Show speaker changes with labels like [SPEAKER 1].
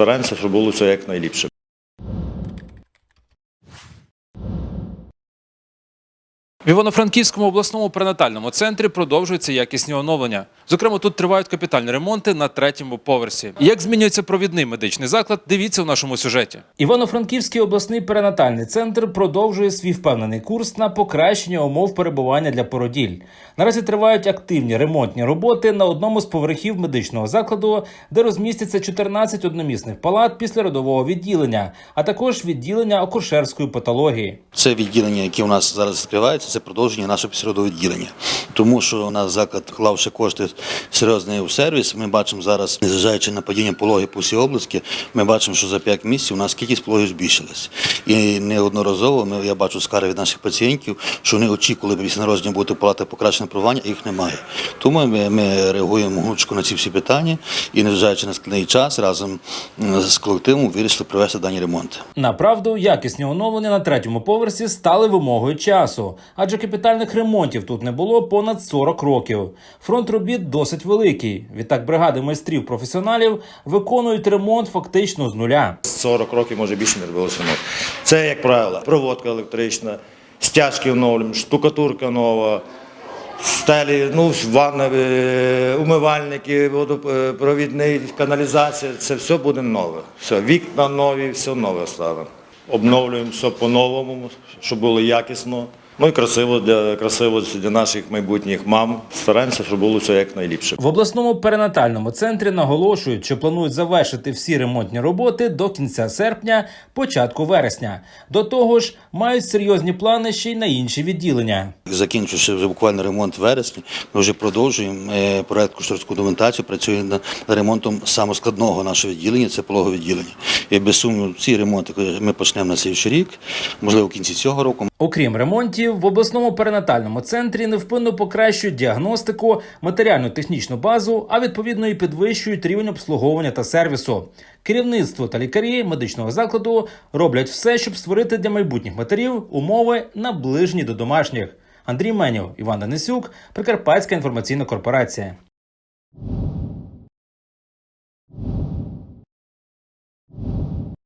[SPEAKER 1] Стараємося, щоб було все як найліпше.
[SPEAKER 2] В Івано-Франківському обласному перинатальному центрі продовжуються якісні оновлення. Зокрема, тут тривають капітальні ремонти на третьому поверсі. Як змінюється провідний медичний заклад, дивіться в нашому сюжеті. Івано-Франківський обласний перинатальний центр продовжує свій впевнений курс на покращення умов перебування для породіль. Наразі тривають активні ремонтні роботи на одному з поверхів медичного закладу, де розмістяться 14 одномісних палат після родового відділення, а також відділення акушерської патології.
[SPEAKER 3] Це відділення, яке у нас зараз відкривається, це продовження нашого відділення. Тому що у нас заклад вклавши кошти серйозний у сервіс. Ми бачимо зараз, незважаючи на падіння пологів по всій області, ми бачимо, що за 5 місяців у нас кількість пологів збільшилась. І неодноразово ми, я бачу скарги від наших пацієнтів, що вони очікували після народження бути палати покращене провання, їх немає. Тому ми, ми реагуємо гнучко на ці всі питання і, незважаючи на складний час, разом з колективом вирішили провести дані ремонти.
[SPEAKER 2] Направду, якісні оновлення на третьому поверсі стали вимогою часу, адже капітальних ремонтів тут не було понад 40 років. Фронт робіт досить великий. Відтак бригади майстрів професіоналів виконують ремонт фактично з нуля.
[SPEAKER 1] 40 років, може більше не робилося. Це, як правило, проводка електрична, стяжки оновлюємо, штукатурка нова, стелі, ну, ванна, умивальники, водопровідний, каналізація, це все буде нове. Все, вікна нові, все нове ставимо. Обновлюємо все по-новому, щоб було якісно. Ну і красиво для красиво для наших майбутніх мам. Стараємося, щоб було все як найліпше.
[SPEAKER 2] В обласному перинатальному центрі наголошують, що планують завершити всі ремонтні роботи до кінця серпня, початку вересня. До того ж, мають серйозні плани ще й на інші відділення.
[SPEAKER 3] Закінчивши вже буквально ремонт в вересні, ми вже продовжуємо е, проект кошторисну документацію, працюємо над над ремонтом самоскладного нашого відділення, це пологове відділення. І без сумніву, ці ремонти ми почнемо на цей рік, можливо, в кінці цього року.
[SPEAKER 2] Окрім ремонтів, в обласному перинатальному центрі невпинно покращують діагностику, матеріально-технічну базу, а відповідно і підвищують рівень обслуговування та сервісу. Керівництво та лікарі медичного закладу роблять все, щоб створити для майбутніх матерів умови наближені до домашніх. Андрій Менєв, Іван Денисюк, Прикарпатська інформаційна корпорація.